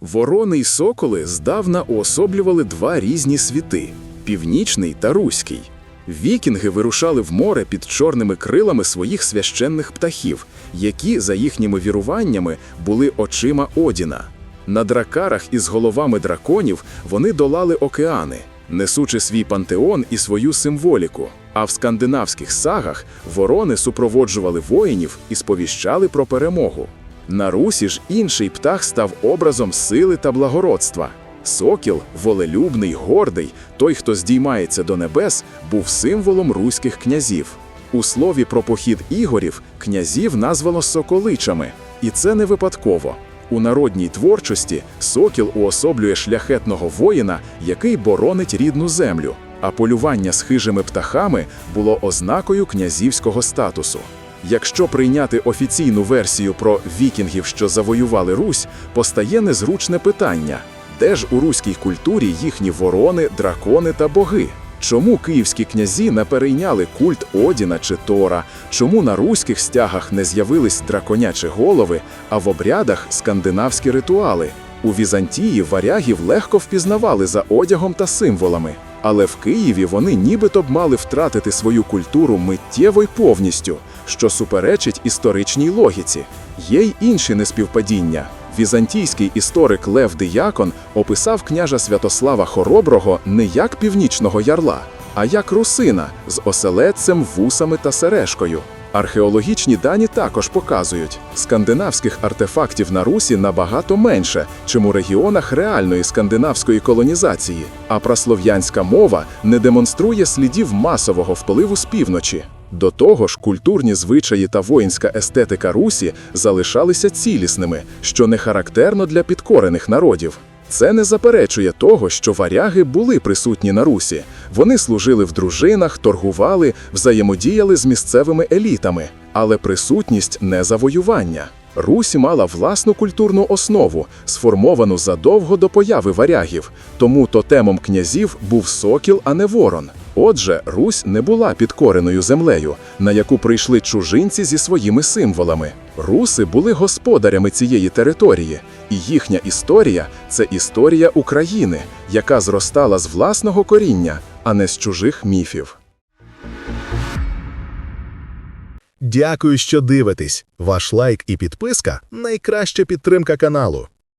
Ворони й соколи здавна уособлювали два різні світи північний та руський. Вікінги вирушали в море під чорними крилами своїх священних птахів, які, за їхніми віруваннями, були очима Одіна. На дракарах із головами драконів вони долали океани, несучи свій пантеон і свою символіку. А в скандинавських сагах ворони супроводжували воїнів і сповіщали про перемогу. На Русі ж інший птах став образом сили та благородства. Сокіл, волелюбний, гордий, той, хто здіймається до небес, був символом руських князів. У слові про похід ігорів князів названо соколичами, і це не випадково. У народній творчості сокіл уособлює шляхетного воїна, який боронить рідну землю, а полювання з хижими птахами було ознакою князівського статусу. Якщо прийняти офіційну версію про вікінгів, що завоювали Русь, постає незручне питання: де ж у руській культурі їхні ворони, дракони та боги? Чому київські князі не перейняли культ Одіна чи Тора? Чому на руських стягах не з'явились драконячі голови, а в обрядах скандинавські ритуали? У Візантії варягів легко впізнавали за одягом та символами, але в Києві вони нібито б мали втратити свою культуру миттєво й повністю, що суперечить історичній логіці. Є й інші неспівпадіння. Візантійський історик Лев Диякон описав княжа Святослава Хороброго не як північного ярла, а як русина з оселедцем, вусами та сережкою. Археологічні дані також показують, скандинавських артефактів на Русі набагато менше, чим у регіонах реальної скандинавської колонізації, а праслов'янська мова не демонструє слідів масового впливу з півночі. До того ж, культурні звичаї та воїнська естетика Русі залишалися цілісними, що не характерно для підкорених народів. Це не заперечує того, що варяги були присутні на Русі. Вони служили в дружинах, торгували, взаємодіяли з місцевими елітами, але присутність не завоювання. Русь мала власну культурну основу, сформовану задовго до появи варягів, тому тотемом князів був сокіл, а не ворон. Отже, Русь не була підкореною землею, на яку прийшли чужинці зі своїми символами. Руси були господарями цієї території, і їхня історія це історія України, яка зростала з власного коріння, а не з чужих міфів. Дякую, що дивитесь. Ваш лайк і підписка найкраща підтримка каналу.